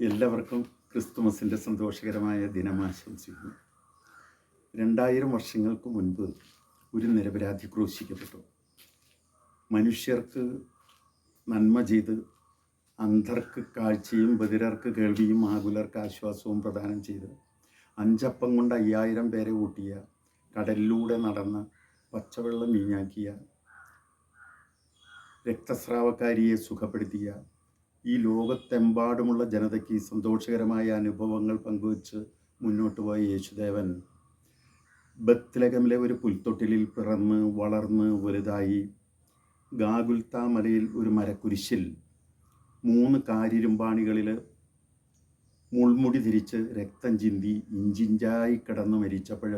എല്ലാവർക്കും ക്രിസ്തുമസിന്റെ സന്തോഷകരമായ ദിനം ആശംസിക്കുന്നു. രണ്ടായിരം വർഷങ്ങൾക്ക് മുൻപ് ഒരു നിരപരാധി ക്രൂശിക്കപ്പെട്ടു. മനുഷ്യർക്ക് നന്മ ചെയ്ത് അന്ധർക്ക് കാഴ്ചയും ബദിരർക്ക് കേൾവിയും ആകുലർക്ക് ആശ്വാസവും പ്രദാനം ചെയ്ത് അഞ്ചപ്പം കൊണ്ട് അയ്യായിരം പേരെ ഊട്ടിയ കടലിലൂടെ നടന്ന് പച്ചവെള്ളം വീഞ്ഞാക്കിയ രക്തസ്രാവക്കാരിയെ സുഖപ്പെടുത്തിയ ഈ ലോകത്തെമ്പാടുമുള്ള ജനതയ്ക്ക് സന്തോഷകരമായ അനുഭവങ്ങൾ പങ്കുവച്ച് മുന്നോട്ട് പോയ യേശുദേവൻ ബത്ലകമിലെ ഒരു പുൽത്തൊട്ടിലിൽ പിറന്ന് വളർന്ന് വലുതായി ഗാഗുൽത്ത മലയിൽ ഒരു മരക്കുരിശിൽ മൂന്ന് കാരിരുമ്പാണികളിൽ മുൾമുടി തിരിച്ച് രക്തം ചിന്തി ഇഞ്ചിഞ്ചായി കിടന്ന് മരിച്ചപ്പോൾ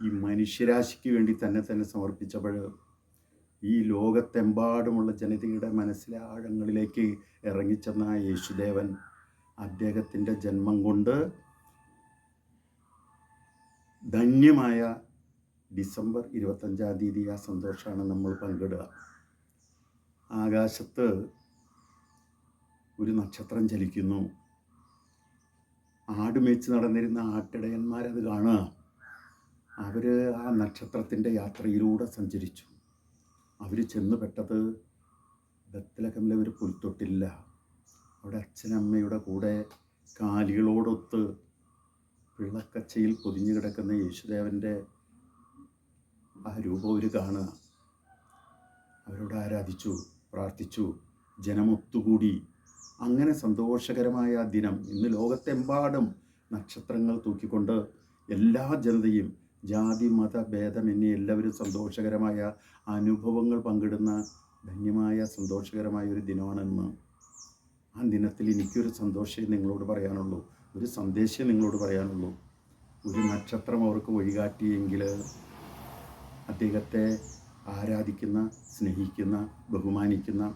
ഈ മനുഷ്യരാശിക്ക് വേണ്ടി തന്നെ തന്നെ സമർപ്പിച്ചപ്പോൾ ഈ ലോകത്തെമ്പാടുമുള്ള ജനതയുടെ മനസ്സിലെ ആഴങ്ങളിലേക്ക് ഇറങ്ങിച്ചെന്ന യേശുദേവൻ അദ്ദേഹത്തിന്റെ ജന്മം കൊണ്ട് ധന്യമായ ഡിസംബർ ഇരുപത്തഞ്ചാം തീയതി ആ സന്തോഷമാണ് നമ്മൾ പങ്കിടുക. ആകാശത്ത് ഒരു നക്ഷത്രം ചലിക്കുന്നു ആടുമേച്ച് നടന്നിരുന്ന ആട്ടിടയന്മാരത് കാണുക. അവർ ആ നക്ഷത്രത്തിന്റെ യാത്രയിലൂടെ സഞ്ചരിച്ചു. അവർ ചെന്നുപെട്ടത് ബത്തലക്കമിലെ ഒരു പുൽത്തൊട്ടില്ല. അവിടെ അച്ഛനമ്മയുടെ കൂടെ കാലികളോടൊത്ത് പിള്ളക്കച്ചയിൽ പൊതിഞ്ഞു കിടക്കുന്ന യേശുദേവന്റെ ആ രൂപം അവർ കാണുക. അവരോട് ആരാധിച്ചു പ്രാർത്ഥിച്ചു ജനമൊത്തുകൂടി. അങ്ങനെ സന്തോഷകരമായ ആ ദിനം ഇന്ന് ലോകത്തെമ്പാടും നക്ഷത്രങ്ങൾ തൂക്കിക്കൊണ്ട് എല്ലാ ജനതയും ജാതി മത ഭേദമെന്നീ എല്ലാവരും സന്തോഷകരമായ അനുഭവങ്ങൾ പങ്കിടുന്ന ധന്യമായ സന്തോഷകരമായ ഒരു ദിനമാണെന്ന് ആ ദിനത്തിൽ എനിക്കൊരു സന്തോഷം നിങ്ങളോട് പറയാനുള്ളൂ. ഒരു സന്ദേശം നിങ്ങളോട് പറയാനുള്ളൂ. ഒരു നക്ഷത്രം അവർക്ക് വഴികാട്ടിയെങ്കിൽ അദ്ദേഹത്തെ ആരാധിക്കുന്ന സ്നേഹിക്കുന്ന ബഹുമാനിക്കുന്ന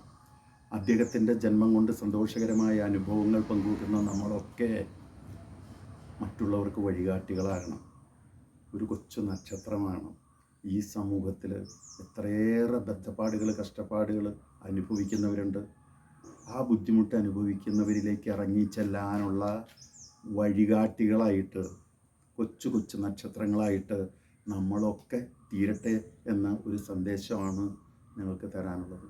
അദ്ദേഹത്തിന്റെ ജന്മം കൊണ്ട് സന്തോഷകരമായ അനുഭവങ്ങൾ പങ്കുവെക്കുന്ന നമ്മളൊക്കെ മറ്റുള്ളവർക്ക് വഴികാട്ടികളാകണം. ഒരു കൊച്ചു നക്ഷത്രമാണ് ഈ സമൂഹത്തിൽ എത്രയേറെ ബദ്ധപ്പാടുകൾ കഷ്ടപ്പാടുകൾ അനുഭവിക്കുന്നവരുണ്ട്. ആ ബുദ്ധിമുട്ട് അനുഭവിക്കുന്നവരിലേക്ക് ഇറങ്ങി ചെല്ലാനുള്ള വഴികാട്ടികളായിട്ട് കൊച്ചു കൊച്ചു നക്ഷത്രങ്ങളായിട്ട് നമ്മളൊക്കെ തീരട്ടെ എന്ന ഒരു സന്ദേശമാണ് നിങ്ങൾക്ക് തരാനുള്ളത്.